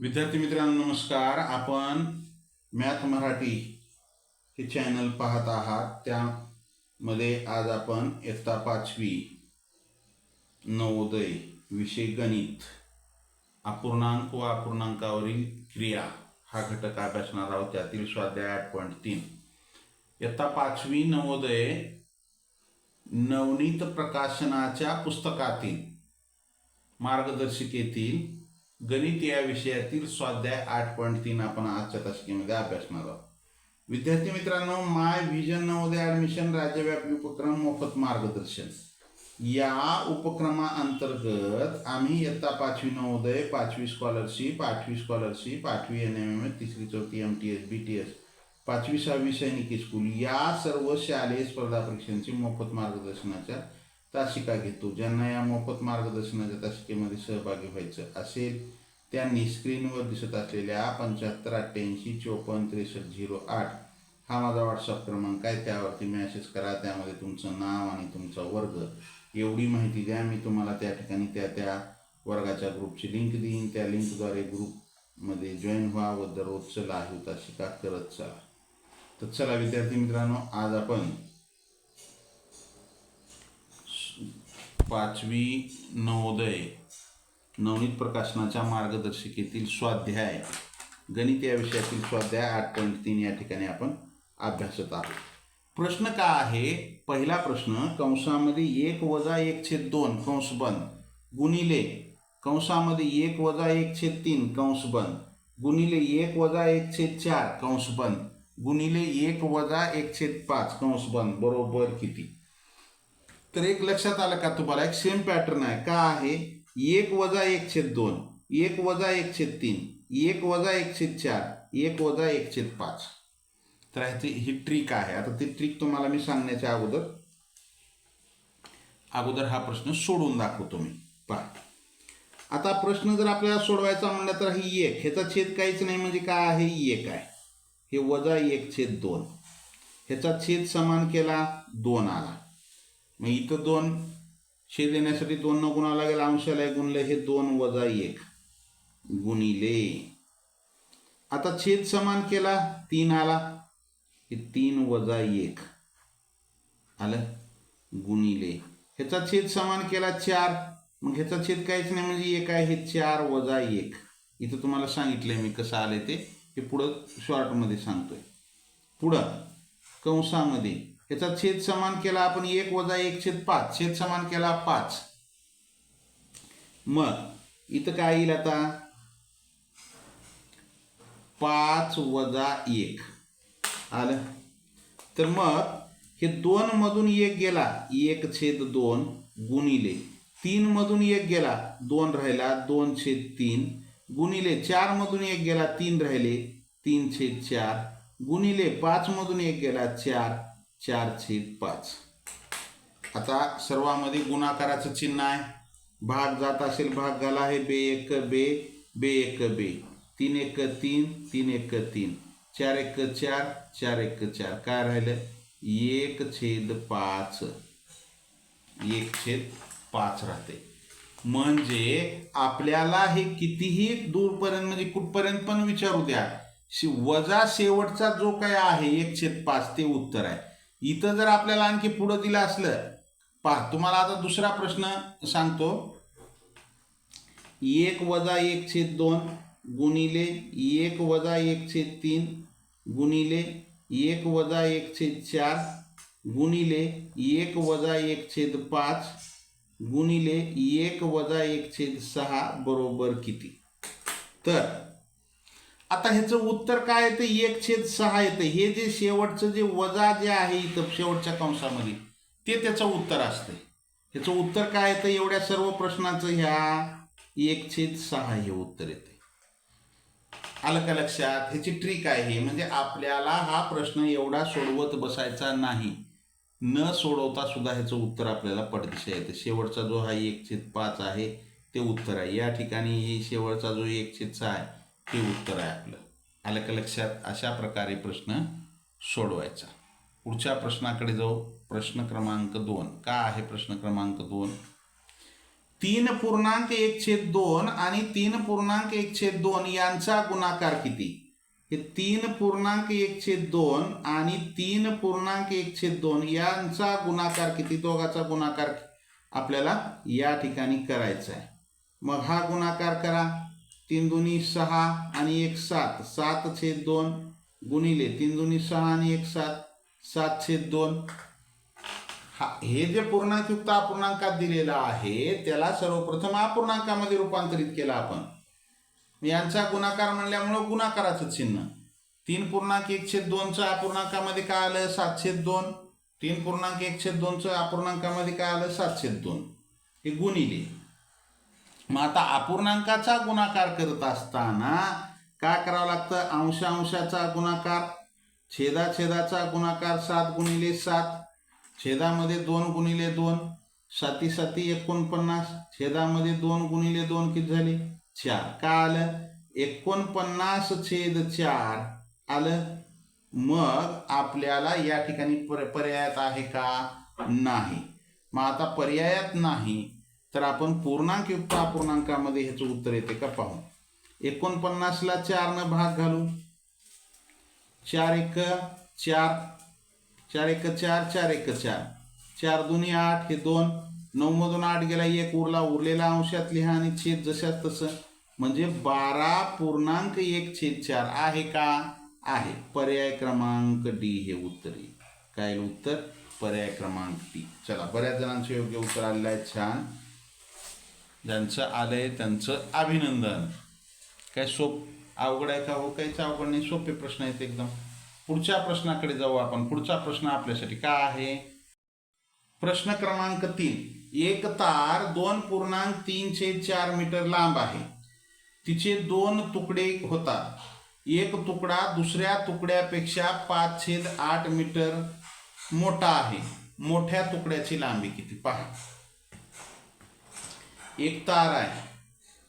विद्यार्थी मित्रांनो नमस्कार. आपण मॅथ मराठी हे चॅनल पाहत आहात. त्यामध्ये आज आपण इयत्ता पाचवी नवोदय विषय गणित अपूर्णांक व अपूर्णांकावरील क्रिया हा घटक अभ्यासणार आहोत. त्यातील स्वाध्याय आठ पॉईंट तीन. इयत्ता पाचवी नवोदय नवनीत प्रकाशनाच्या पुस्तकातील मार्गदर्शिकेतील गणित या विषयातील स्वाध्याय आठ पॉईंट तीन आपण आजच्या तासिकेमध्ये अभ्यासणार आहोत. विद्यार्थी मित्रांनो माय व्हिजन नवोदय ॲडमिशन राज्यव्यापी उपक्रम मोफत मार्गदर्शन. या उपक्रमाअंतर्गत आम्ही इयत्ता पाचवी नवोदय पाचवी स्कॉलरशिप आठवी स्कॉलरशिप आठवी एन एम एम एस तिसरी चौथी M T S B T S पाचवी सहावी सैनिकी स्कूल या सर्व शालेय स्पर्धा परीक्षांची मोफत मार्गदर्शनाच्या तासिका घेतो ज्यांना या मोफत मार्गदर्शनाच्या तासिकेमध्ये सहभागी व्हायचं असेल त्यांनी स्क्रीनवर दिसत असलेल्या पंच्याहत्तर अठ्ठ्याऐंशी चोपन्न त्रेसष्ट झिरो आठ हा माझा व्हॉट्सअप क्रमांक आहे. त्यावरती मेसेज करा. त्यामध्ये तुमचं नाव आणि तुमचा वर्ग. एवढी माहिती द्या. मी तुम्हाला त्या ठिकाणी त्या त्या वर्गाच्या ग्रुपची लिंक देईन. त्या लिंकद्वारे ग्रुपमध्ये जॉईन व्हा व दररोजचं होता शिका करत चला. तर चला विद्यार्थी मित्रांनो आज आपण पाचवी नवोदय नवनीत प्रकाशनाच्या मार्गदर्शिकेतील स्वाध्याय. गणित या विषयातील स्वाध्याय आठ पॉईंट तीन या ठिकाणी आपण अभ्यासत आहोत. प्रश्न का आहे? पहिला प्रश्न कंसामध्ये एक वजा एक छेद दोन कंस बंद गुणिले कंसामध्ये एक वजा एक छेद तीन कंस बंद गुणिले एक वजा एक छेद चार कंस बंद गुणिले एक वजा एक छेद पाच कंस बंद बरोबर किती? तर एक लक्षात आलं का तुम्हाला? एक सेम पॅटर्न आहे. का आहे? एक वजा एक छेद दोन एक वजा एक छेद तीन एक वजा एक छेद चार एक वजा एक छेद पाच. तर ह्याची ही ट्रिक आहे. आता ती ट्रिक तुम्हाला मी सांगण्याच्या अगोदर अगोदर हा प्रश्न सोडून दाखवतो मी. पहा. आता प्रश्न जर आपल्याला सोडवायचा म्हणला तर ही एक. ह्याचा छेद काहीच नाही म्हणजे काय आहे? एक आहे. हे वजा एक छेद दोन. ह्याचा छेद समान केला दोन आला. मग इथं दोन छेद देण्यासाठी दोन न गुणाला लागेल अंशाला गुणलं हे दोन वजा एक. गुणिले. आता छेद समान केला तीन आला हे तीन वजा एक. आलं? गुणिले. ह्याचा छेद समान केला चार. मग ह्याचा छेद काहीच नाही म्हणजे एक आहे हे चार वजा एक. इथं तुम्हाला सांगितलंय मी कसं आले ते. हे पुढं शॉर्टमध्ये सांगतोय. पुढं कंसामध्ये याचा छेद समान केला आपण एक वजा एक छेद पाच. छेद समान केला पाच. मग इथं काय येईल आता? पाच वजा एक. आलं? तर मग हे दोन मधून एक गेला. एक छेद दोन गुणिले. तीन मधून एक गेला. दोन राहिला. दोन छेद तीन गुणिले. चार मधून एक गेला. तीन राहिले. तीन छेद चार गुणिले. पाच मधून एक गेला. चार. चार छेद पाच. आता सर्वामध्ये गुणाकाराचं चिन्ह आहे. भाग जात असेल भाग घाला. आहे बे एक बे बे एक बे. तीन एक तीन तीन एक तीन. चार एक चार चार एक चार. काय राहिलं? एक छेद पाच. एक छेद पाच राहते. म्हणजे आपल्याला हे कितीही दूरपर्यंत म्हणजे कुठपर्यंत पण विचारू द्या शे- वजा शेवटचा जो काय आहे एक छेद पाच ते उत्तर आहे. इथं जर आपल्याला आणखी पुढं दिलं असलं पहा तुम्हाला आता दुसरा प्रश्न सांगतो. एक वजा एक छेद दोन गुणिले एक वजा एक छेद तीन गुणिले एक वजा एक छेद चार गुणिले एक वजा एक छेद पाच गुणिले एक वजा एक छेद सहा बरोबर किती? तर आता ह्याचं उत्तर काय येतं एक छेद सहा येतं हे जे शेवटचं जे वजा जे आहे इथं शेवटच्या कंसामध्ये ते त्याचं उत्तर असतंय. ह्याचं उत्तर काय येतं एवढ्या सर्व प्रश्नाचं ह्या एक छेद सहा हे उत्तर येते आलं का लक्षात? ह्याची ट्रिक आहे म्हणजे आपल्याला हा प्रश्न एवढा सोडवत बसायचा नाही. न सोडवता सुद्धा ह्याचं उत्तर आपल्याला पटदिशा येतं. शेवटचा जो हा एक छेद पाच आहे ते उत्तर आहे. या ठिकाणी हे शेवटचा जो एक छेद सहा आहे ते उत्तर आहे आपलं. आलं का लक्षात? अशा प्रकारे प्रश्न सोडवायचा. पुढच्या प्रश्नाकडे जाऊ. प्रश्न क्रमांक दोन. का आहे प्रश्न क्रमांक दोन? तीन पूर्णांक एक छेद दोन आणि तीन पूर्णांक एक छेद दोन यांचा गुणाकार किती? हे तीन पूर्णांक एक छेद दोन आणि तीन पूर्णांक एक छेद दोन यांचा गुणाकार किती? दोघाचा गुणाकार आपल्याला या ठिकाणी करायचा आहे. मग हा गुणाकार करा. तीन दुनी सहा आणि एक सात. सात छेद दोन गुणिले तीन दुनी सहा आणि एक सात. सात छेद दोन. हा हे जे पूर्णांकयुक्त अपूर्णांकात दिलेलं आहे त्याला सर्वप्रथम अपूर्णांकामध्ये रूपांतरित केलं आपण. यांचा गुणाकार म्हणल्यामुळं गुणाकाराचं चिन्ह. तीन पूर्णांक एक छेद दोनचं अपूर्णांकामध्ये काय आलं? सात छेद दोन. तीन पूर्णांक एक छेद दोनचं अपूर्णांकामध्ये काय आलं? सात छेद दोन. हे गुणिले. मग आता अपूर्णांकाचा गुणाकार करत असताना काय करावं लागतं? अंश अंशाचा गुणाकार छेदा छेदाचा गुणाकार सात गुणिले सात छेदामध्ये दोन गुणिले दोन साती साती एकोणपन्नास छेदामध्ये दोन गुणिले दोन किती झाले? चार. काय आलं? एकोणपन्नास छेद चार आलं. मग आपल्याला या ठिकाणी पर पर्यायात आहे का? नाही. मग आता पर्यायात नाही. तर आपण पूर्णांक युक्त अपूर्णांकामध्ये ह्याचं उत्तर येते का पाहू. एकोणपन्नासला चारनं भाग घालू. चार एक चार चार एक चार चार एक चार. चार दोन्ही आठ हे दोन. नऊ मधून आठ गेला एक उरला उरलेला अंशात लिहा आणि छेद जशाच तसं. म्हणजे बारा पूर्णांक एक छेद चार आहे का? आहे. पर्याय क्रमांक डी हे उत्तर आहे. काय उत्तर? पर्याय क्रमांक डी. चला बऱ्याच जणांचं योग्य उत्तर आलेलं आहे. छान. ज्यांचं आलंय त्यांचं अभिनंदन. काय सोप अवघड आहे का हो? काहीच अवघड नाही. सोपे प्रश्न आहेत एकदम. पुढच्या प्रश्नाकडे जाऊ आपण. पुढचा प्रश्न आपल्यासाठी काय आहे? प्रश्न क्रमांक तीन. एक तार दोन पूर्णांक तीनशे चार मीटर लांब आहे. तिचे दोन तुकडे होतात. एक तुकडा दुसऱ्या तुकड्यापेक्षा पाच छेद आठ मीटर मोठा आहे. मोठ्या तुकड्याची लांबी किती? पहा. एक तार आहे.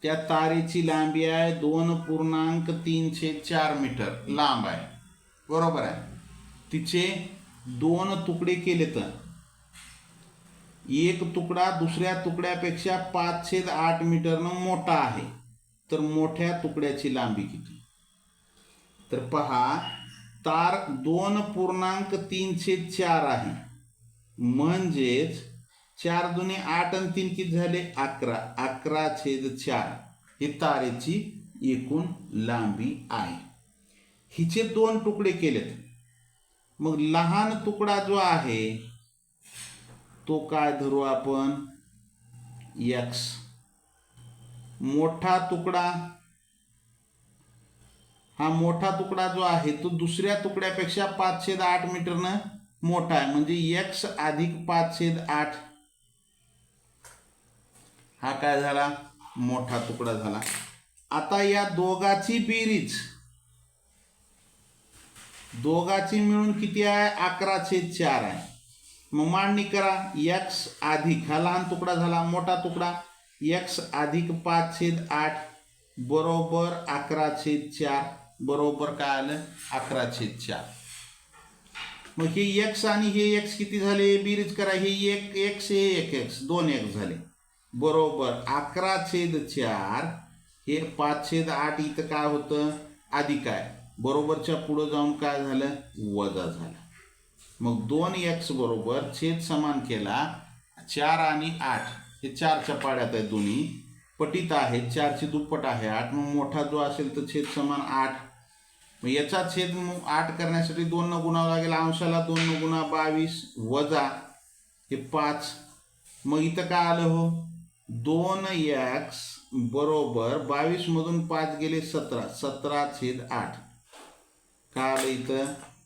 त्या तारेची लांबी आहे दोन पूर्णांक तीनशे चार मीटर लांब आहे. बरोबर आहे. तिचे दोन तुकडे केले तर? एक तुकडा दुसऱ्या तुकड्यापेक्षा पाच छेद आठ मीटरनं मोठा आहे. तर मोठ्या तुकड्याची लांबी किती? तर पहा तार दोन पूर्णांक तीनशे चार आहे. म्हणजेच चार दुने आठ आणि तीन किती झाले? अकरा. अकरा छेद चार. ही तारेची एकूण लांबी आहे. हिचे दोन तुकडे केलेत. मग लहान तुकडा जो आहे तो काय धरू आपण? यक्स मोठा तुकडा. हा मोठा तुकडा जो आहे तो दुसऱ्या तुकड्यापेक्षा पाच छेद आठ मीटरनं मोठा आहे. म्हणजे एक्स अधिक पाच छेद आठ हा काय झाला? मोठा तुकडा झाला. आता या दोघाची बेरीज. दोघाची मिळून किती आहे? अकरा छेद चार आहे. मग मांडणी करा. एक्स अधिक हा लहान तुकडा झाला मोठा तुकडा. एक्स अधिक पाच छेद आठ बरोबर अकरा छेद चार. बरोबर काय आलं? अकरा छेद चार. मग हे एक्स आणि हे एक्स किती झाले? बेरीज करा. हे एक एक्स हे एक एक्स दोन एक्स झाले. बरोबर. अकरा छेद चार हे पाच छेद आठ इथं काय होतं? आधी काय? बरोबरच्या पुढं जाऊन काय झालं? वजा झालं. मग दोन एक्स बरोबर छेद समान केला. चार आणि आठ. हे चारच्या पाड्यात आहे दोन्ही. पटीत आहे. चारची दुप्पट आहे आठ. मग मोठा जो असेल तर छेद समान आठ. मग याचा छेद मग आठ करण्यासाठी दोन न गुणावं लागेल. अंशाला दोन न गुणा बावीस. वजा हे पाच. मग इथं काय आलं हो? दोन एक्स बरोबर बावीसमधून पाच गेले सतरा. सतरा छेद आठ. काय आलं इथं?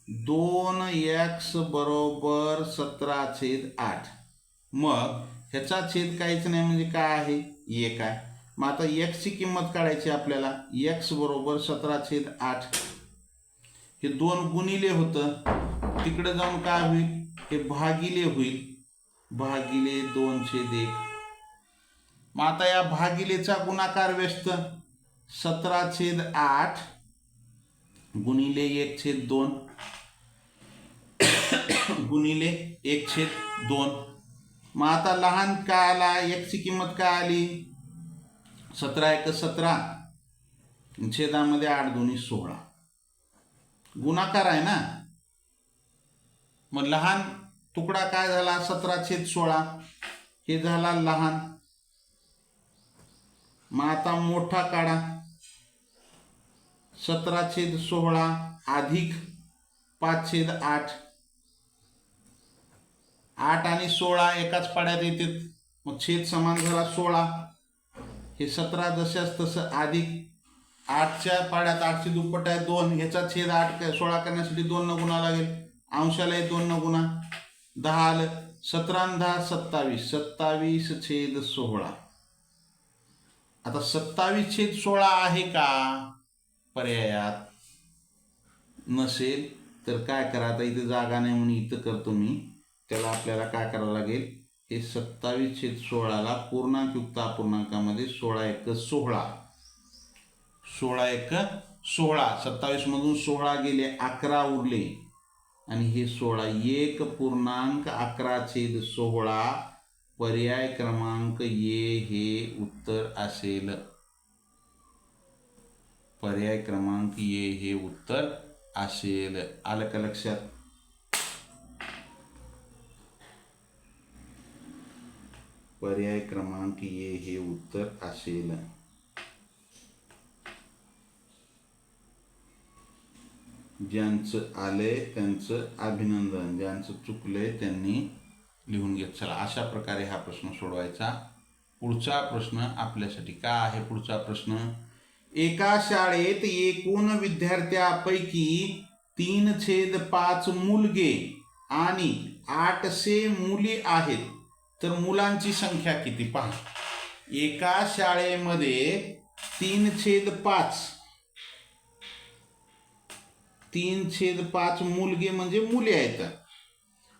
दोन एक्स बरोबर सतरा छेद आठ. मग ह्याचा छेद काहीच नाही म्हणजे काय आहे? एक आहे मग आता एक्सची किंमत काढायची आपल्याला. एक्स बरोबर सतरा छेद आठ. हे दोन गुणिले होतं. तिकडे जाऊन काय होईल? हे भागिले होईल. भागिले दोन छेद एक. मग आता या भागिलेचा गुणाकार व्यस्त. सतरा छेद आठ गुणिले एक छेद दोन. गुणिले एक छेद दोन. मग आता लहान काय आला एकची किंमत काय आली? सतरा एक सतरा. छेदामध्ये आठ दोन्ही सोळा. गुणाकार आहे ना? मग लहान तुकडा काय झाला? सतरा छेद सोळा. हे झाला लहान. मग आता मोठा काढा. सतरा छेद सोळा अधिक पाच छेद आठ. आठ आणि सोळा एकाच पाड्यात येतात. मग छेद समान झाला सोळा. हे सतरा जशाच तसं अधिक. आठच्या पाड्यात आठशे दुप्पट आहे दोन. ह्याचा छेद आठ काय सोळा करण्यासाठी दोन न गुणा लागेल. अंशाला दोन न गुणा दहा आलं. सतरा दहा सत्तावीस. सत्तावीस छेद सोळा. आता सत्तावीस छेद सोळा आहे का? पर्यायात नसेल तर काय करा? आता इथे जागा नाही म्हणून इथं करतो मी. त्याला आपल्याला काय करावं लागेल? हे सत्तावीस छेद सोळाला पूर्णांक युक्त अपूर्णांकामध्ये सोळा एक सोळा. सोळा एक सोळा. सत्तावीस मधून सोळा गेले अकरा उरले. आणि हे सोळा एक पूर्णांक अकरा छेद सोळा पर्याय क्रमांक ये हे उत्तर असेल. पर्याय क्रमांक ये हे उत्तर असेल. आलं का लक्षात? पर्याय क्रमांक ये हे उत्तर असेल. ज्यांचं आलंय त्यांचं अभिनंदन ज्यांचं चुकलंय त्यांनी लिहून घेत. चला अशा प्रकारे हा प्रश्न सोडवायचा. पुढचा प्रश्न आपल्यासाठी का आहे पुढचा प्रश्न? एका शाळेत एकूण विद्यार्थ्यापैकी तीन छेद पाच मुलगे आणि आठशे मुली आहेत. तर मुलांची संख्या किती पहा. एका शाळेमध्ये तीन छेद पाच. तीन छेद पाच मुलगे म्हणजे मुले आहेत.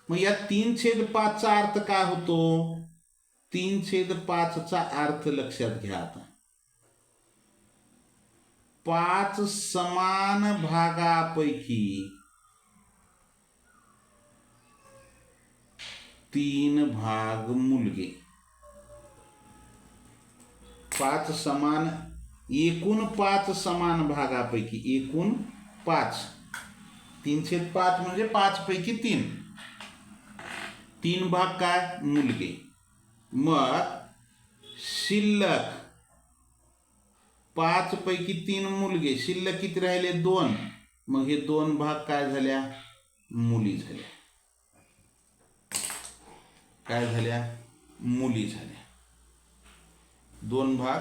मग या तीन छेद पाचचा अर्थ काय होतो? तीन छेद पाचचा अर्थ लक्षात घ्या आता. पाच समान भागापैकी तीन भाग मुलगे. पाच समान, एकूण पाच समान भागापैकी एकूण पाच. तीनशे पाच म्हणजे पाच पैकी तीन. तीन भाग काय? मुलगे. मग शिल्लक. पाच पैकी तीन मुलगे. शिल्लक किती राहिले? दोन. मग हे दोन भाग काय झाल्या? मुली झाल्या. काय झाल्या? मुली झाल्या. दोन भाग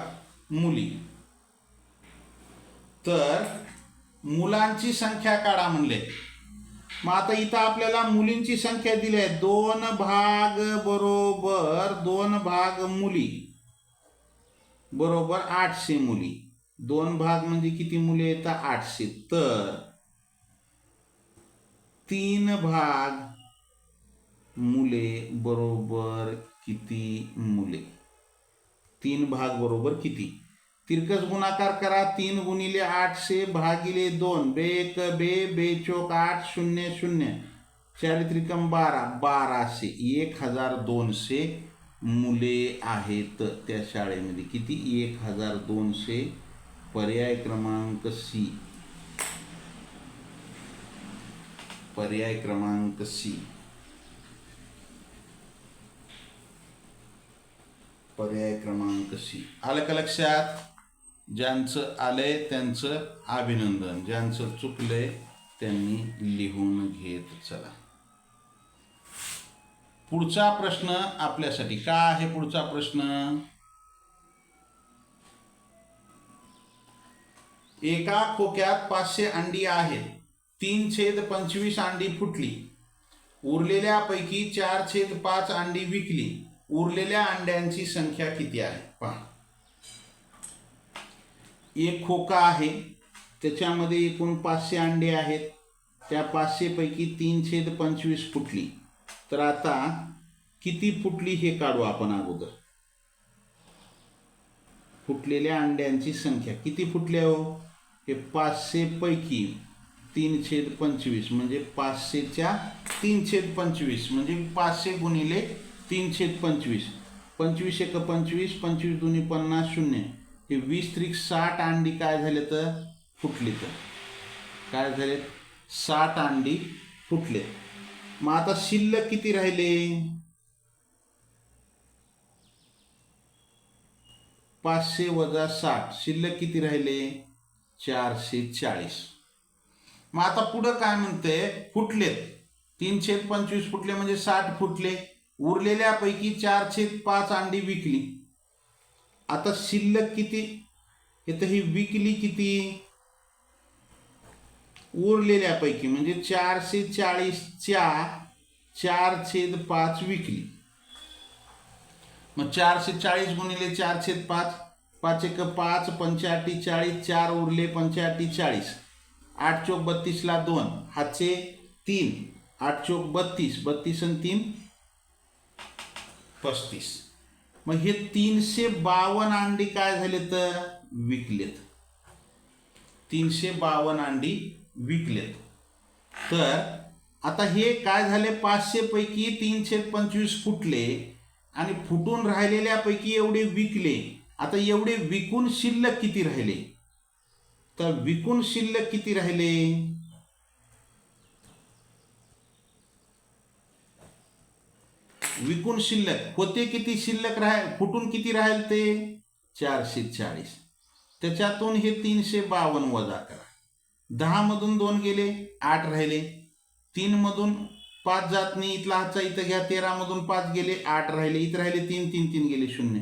मुली. तर मुलांची संख्या काढा म्हणले. मग आता इथं आपल्याला मुलींची संख्या दिली आहे. दोन भाग बरोबर दोन भाग मुली. बरोबर आठशे मुली. दोन भाग म्हणजे किती मुले येतात आठशे. तर तीन भाग मुले बरोबर किती मुले? तीन भाग बरोबर किती? तिरकस गुणाकार करा तीन गुणिले आठशे भागिले दोन. बे एक बे बे चोक आठ शून्य शून्य. चारित्रिकम बारा बाराशे. एक हजार दोनशे मुले आहेत त्या शाळेमध्ये. किती? एक हजार दोनशे. पर्याय क्रमांक सी. पर्याय क्रमांक सी. पर्याय क्रमांक सी. आलं का लक्षात? ज्यांचं आलंय त्यांचं अभिनंदन ज्यांचं चुकलंय त्यांनी लिहून घेत चला. पुढचा प्रश्न आपल्यासाठी. काय आहे पुढचा प्रश्न? एका खोक्यात पाचशे अंडी आहेत. तीन छेद पंचवीस अंडी फुटली. उरलेल्यापैकी चार छेद पाच अंडी विकली. उरलेल्या अंड्यांची संख्या किती आहे? पहा. एक खोका आहे. त्याच्यामध्ये एकूण पाचशे अंडे आहेत. त्या पाचशेपैकी तीन छेद पंचवीस फुटली. तर आता किती फुटली हे काढू आपण अगोदर? फुटलेल्या अंड्यांची संख्या. किती फुटल्या हो हे पाचशे पैकी तीन छेद पंचवीस. म्हणजे पाचशेच्या तीन छेद पंचवीस. म्हणजे पाचशे गुणिले तीन छेद पंचवीस. पंचवीस एक पंचवीस पंचवीस दोन्ही पन्नास शून्य. हे वीस त्रिक साठ अंडी काय झाले तर? फुटली तर. काय झाले? साठ अंडी फुटले. मग आता शिल्लक किती राहिले? पाचशे वजा साठ. शिल्लक किती राहिले? चारशे चाळीस. मग आता पुढं काय म्हणते फुटलेत तीनशे पंचवीस फुटले म्हणजे साठ फुटले. उरलेल्यापैकी चारशे पाच अंडी विकली. आता शिल्लक किती? इथं ही विकली किती? उरलेल्यापैकी म्हणजे चारशे चाळीसच्या चार छेद पाच विकली. मग चारशे चाळीस गुणिले चार छेद पाच पाच एक पाच पंच्याहत्ती चाळीस चार उरले पंच्याहत्ती चाळीस. आठ चोक बत्तीसला दोन हातचे तीन. आठ चोक बत्तीस बत्तीस आणि तीन पस्तीस. मग हे तीनशे बावन्न अंडी काय झाले तर विकलेत. तीनशे बावन्न अंडी विकलेत. तर आता हे काय झाले? पाचशे पैकी तीनशे पंचवीस फुटले आणि फुटून राहिलेल्यापैकी एवढे विकले. आता एवढे विकून शिल्लक किती राहिले? तर विकून शिल्लक किती राहिले? विकून शिल्लक. होते किती शिल्लक राहील फुटून किती राहील ते? चारशे चाळीस. त्याच्यातून हे तीनशे बावन्न वजा करा. दहा मधून दोन गेले आठ राहिले. तीन मधून पाच जात नाही इथला हातचा इथं घ्या तेरा मधून पाच गेले आठ राहिले इथं राहिले तीन तीन तीन गेले शून्य.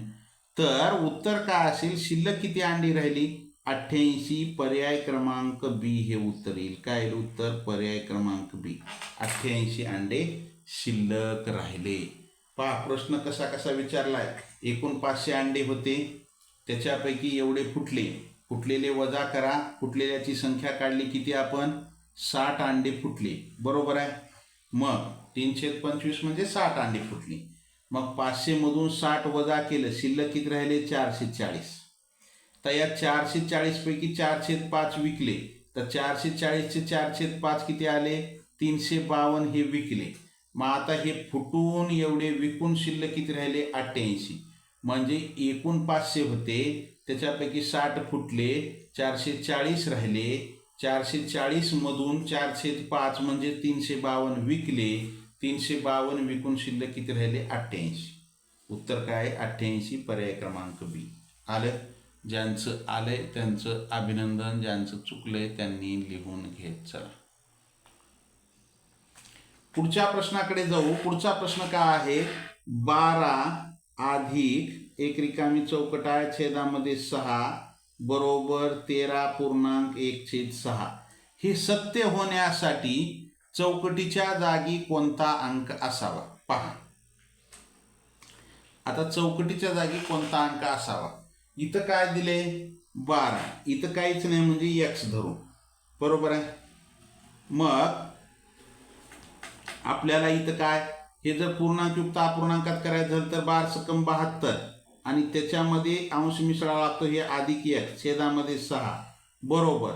तर उत्तर काय असेल? शिल्लक किती अंडी राहिली? अठ्ठ्याऐंशी पर्याय क्रमांक बी हे उत्तर येईल. काय उत्तर? पर्याय क्रमांक बी. अठ्ठ्याऐंशी अंडे शिल्लक राहिले. पहा प्रश्न कसा कसा विचारलाय. एकूण पाचशे अंडे होते. त्याच्यापैकी एवढे फुटले. फुटलेले वजा करा. फुटलेल्याची संख्या काढली किती आपण? साठ अंडे फुटले. बरोबर आहे? मग तीनशे पंचवीस म्हणजे साठ अंडे फुटली. मग पाचशे मधून साठ वजा केलं. शिल्लक किती राहिले? चारशे चाळीस. तर या चारशे चाळीसपैकी चारशे पाच विकले. तर चारशे चाळीसचे चारशे पाच किती आले? तीनशे बावन्न हे विकले. मग आता हे फुटून एवढे विकून शिल्लक किती राहिले? अठ्ठ्याऐंशी. म्हणजे एकूण पाचशे होते. त्याच्यापैकी साठ फुटले चारशे चाळीस राहिले. चारशे चाळीसमधून चारशे पाच म्हणजे तीनशे बावन्न विकले. तीनशे बावन्न विकून शिल्लक किती राहिले? अठ्ठ्याऐंशी. उत्तर काय? अठ्ठ्याऐंशी पर्याय क्रमांक बी. आलं? ज्यांचं आलंय त्यांचं अभिनंदन ज्यांचं चुकलंय त्यांनी लिहून घेत चला. पुढच्या प्रश्नाकडे जाऊ. पुढचा प्रश्न काय आहे? बारा अधिक एक रिकामी चौकट आहे छेदामध्ये सहा बरोबर तेरा पूर्णांक एक छेद सहा. हे सत्य होण्यासाठी चौकटीच्या जागी कोणता अंक असावा? पहा. आता चौकटीच्या जागी कोणता अंक असावा? इथं काय दिले? बारा. इथं काहीच नाही म्हणजे एक्स धरू बरोबर आहे? मग आपल्याला इथं काय? हे जर पूर्णांकयुक्त अपूर्णांकात करायचं झालं तर बार सकम बहात्तर. आणि त्याच्यामध्ये अंश मिसळावा लागतो हे अधिक एक छेदामध्ये सहा. बरोबर.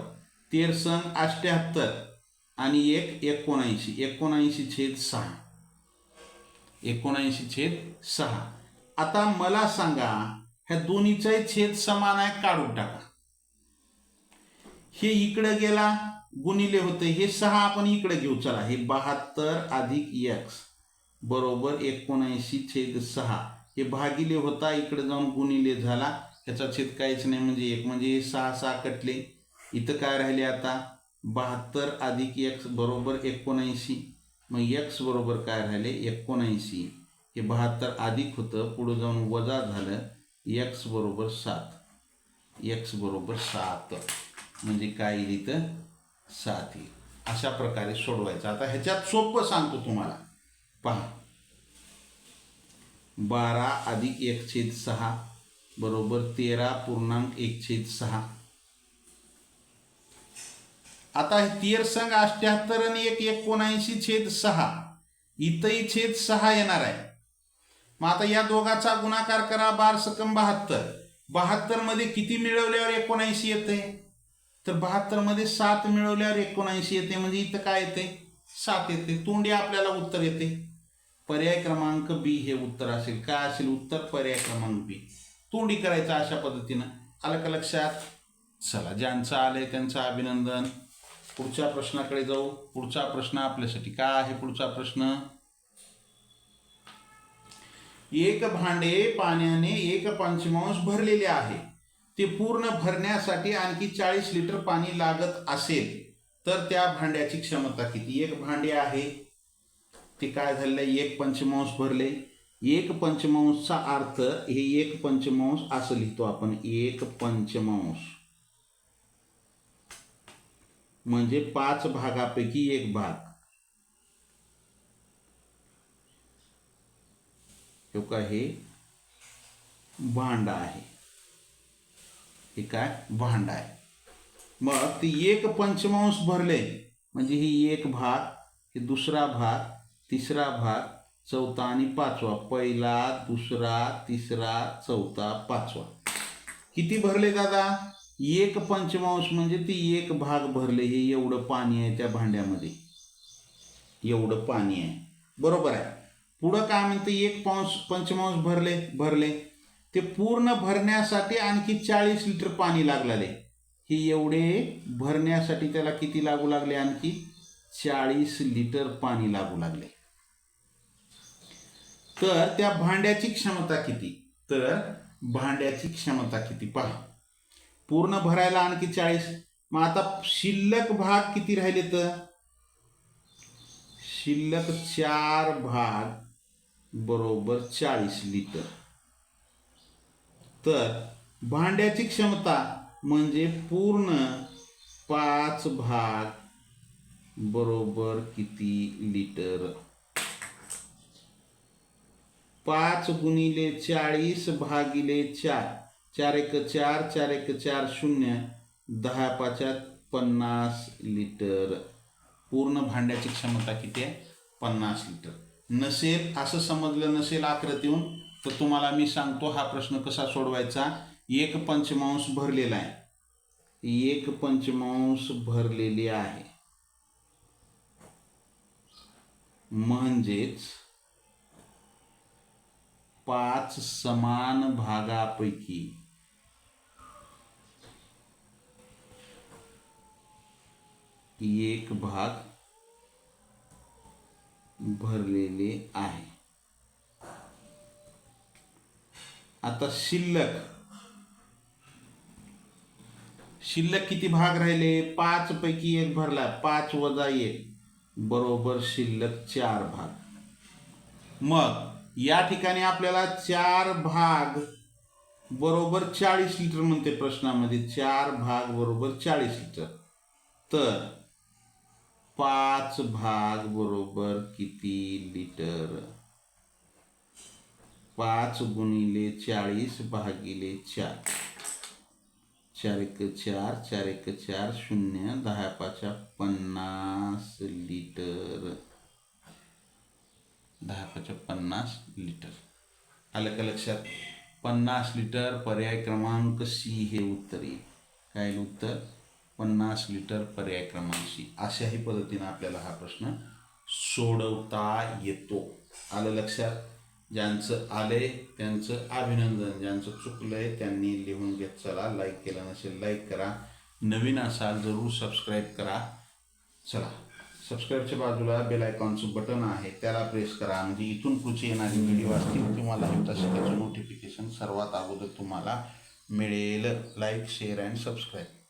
तेर सन अष्ट्याहत्तर. आणि एक एकोणऐंशी. एकोणऐंशी छेद सहा. एकोणऐंशी छेद सहा. आता मला सांगा ह्या दोन्हीचाही छेद समान आहे काढून टाका. हे इकडे गेला गुणिले होते. हे सहा आपण इकडे घेऊ. चला हे बहात्तर अधिक एक्स बरोबर एकोणऐंशी छेद सहा. हे भागिले होता इकडे जाऊन गुणिले झाला. ह्याचा छेद काहीच नाही म्हणजे एक. म्हणजे हे सहा सहा कटले. इथं काय राहिले आता? बहात्तर अधिक एक्स बरोबर एकोणऐंशी. मग एक्स बरोबर काय राहिले? एकोणऐंशी. हे बहात्तर अधिक होतं पुढं जाऊन वजा झालं एक्स बरोबर सात. एक्स बरोबर सात. म्हणजे काय इथं? साथी अशा प्रकारे सोडवायचं. आता ह्याच्यात सोपं सांगतो तुम्हाला. पहा. बारा अधिक एक छेद सहा बरोबर तेरा पूर्णांक एक छेद सहा. आता हे तेर संघ अष्ट्याहत्तर आणि एक एकोणऐंशी छेद सहा. इथंही छेद सहा येणार आहे. मग आता या दोघाचा गुणाकार करा बार सकम बहात्तर. बहात्तरमध्ये किती मिळवल्यावर एकोणऐंशी येते तर बहात्तरमध्ये सात मिळवल्यावर एकोणऐंशी येते म्हणजे इथं काय येते? सात येते. तोंडी आपल्याला उत्तर येते. पर्याय क्रमांक बी हे उत्तर असेल. काय असेल उत्तर? पर्याय क्रमांक बी तोंडी करायचं अशा पद्धतीनं. आलं का लक्षात चला. ज्यांचं आलंय त्यांचं अभिनंदन. पुढच्या प्रश्नाकडे जाऊ. पुढचा प्रश्न आपल्यासाठी काय आहे पुढचा प्रश्न? एक भांडे पाण्याने एक पंचमांश भरलेले आहे. ते पूर्ण भरण्यासाठी आणखी चाळीस लिटर पाणी लागत असेल तर त्या भांड्याची क्षमता किती? एक भांडे आहे. ते काय झालेलं आहे एक पंचमांश भरले. एक पंचमांशचा अर्थ हे एक पंचमांश असं लिहितो आपण. एक पंचमांश. म्हणजे पाच भागापैकी एक भाग. हे काय हे भांडा आहे. हे काय? भांड आहे. मग ते एक पंचमांश भरले म्हणजे ही एक भाग हे दुसरा भाग तिसरा भाग चौथा आणि पाचवा पहिला दुसरा तिसरा चौथा पाचवा. किती भरले दादा? एक पंचमांश म्हणजे ती एक भाग भरले हे एवढं पाणी आहे त्या भांड्यामध्ये. एवढं पाणी आहे. बरोबर आहे. पुढं काय म्हणते? एक पाऊस पंचमांश भरले भरले. ते पूर्ण भरण्यासाठी आणखी चाळीस लिटर पाणी लागलेले. हे एवढे भरण्यासाठी त्याला किती लागू लागले आणखी? चाळीस लिटर पाणी लागू लागले. तर त्या भांड्याची क्षमता किती? तर भांड्याची क्षमता किती? पहा. पूर्ण भरायला आणखी चाळीस. मग आता शिल्लक भाग किती राहिले तर? शिल्लक चार भाग बरोबर चाळीस लिटर. तर भांड्याची क्षमता म्हणजे पूर्ण पाच भाग बरोबर किती लिटर? पाच गुणिले चाळीस भागिले चार. चार एक चार चार एक चार शून्य. दहा पाचात पन्नास लिटर. पूर्ण भांड्याची क्षमता किती आहे? पन्नास लिटर. नसेल असं समजलं नसेल आकृतीहून तर तुम्हाला मी सांगतो हा प्रश्न कसा सोडवायचा. एक पंचमांश भरलेला आहे. एक पंचमांश भरलेली आहे. म्हणजेच पाच समान भागापैकी एक भाग भरलेले आहे. आता शिल्लक. शिल्लक किती भाग राहिले? पाच पैकी एक भरला. पाच वजा एक. बरोबर शिल्लक चार भाग. मग या ठिकाणी आपल्याला चार भाग बरोबर चाळीस लिटर म्हणते प्रश्नामध्ये. चार भाग बरोबर चाळीस लिटर. तर पाच भाग बरोबर किती लिटर? पाच गुणिले चाळीस भागिले चार. चार एक चार चार एक चार शून्य दहा पाचा पन्नास लिटर. दहा पाचा पन्नास लिटर. आलं का लक्षात? पन्नास लिटर पर्याय क्रमांक सी हे उत्तर येईल. काय उत्तर? पन्नास लिटर पर्याय क्रमांक सी. अशाही पद्धतीने आपल्याला हा प्रश्न सोडवता येतो. आलं लक्षात? ज्यांचं आले त्यांचं अभिनंदन ज्यांचं चुकलंय त्यांनी लिहून घेत चला. लाईक केलं नसेल लाईक करा. नवीन असाल जरूर सबस्क्राईब करा. चला. सबस्क्राईबच्या बाजूला बेल आयकॉनचं बटन आहे त्याला प्रेस करा. म्हणजे इथून पुढचे येणारे व्हिडिओ असतील तुम्हाला तसं त्याचं नोटिफिकेशन सर्वात अगोदर तुम्हाला मिळेल. Like share and subscribe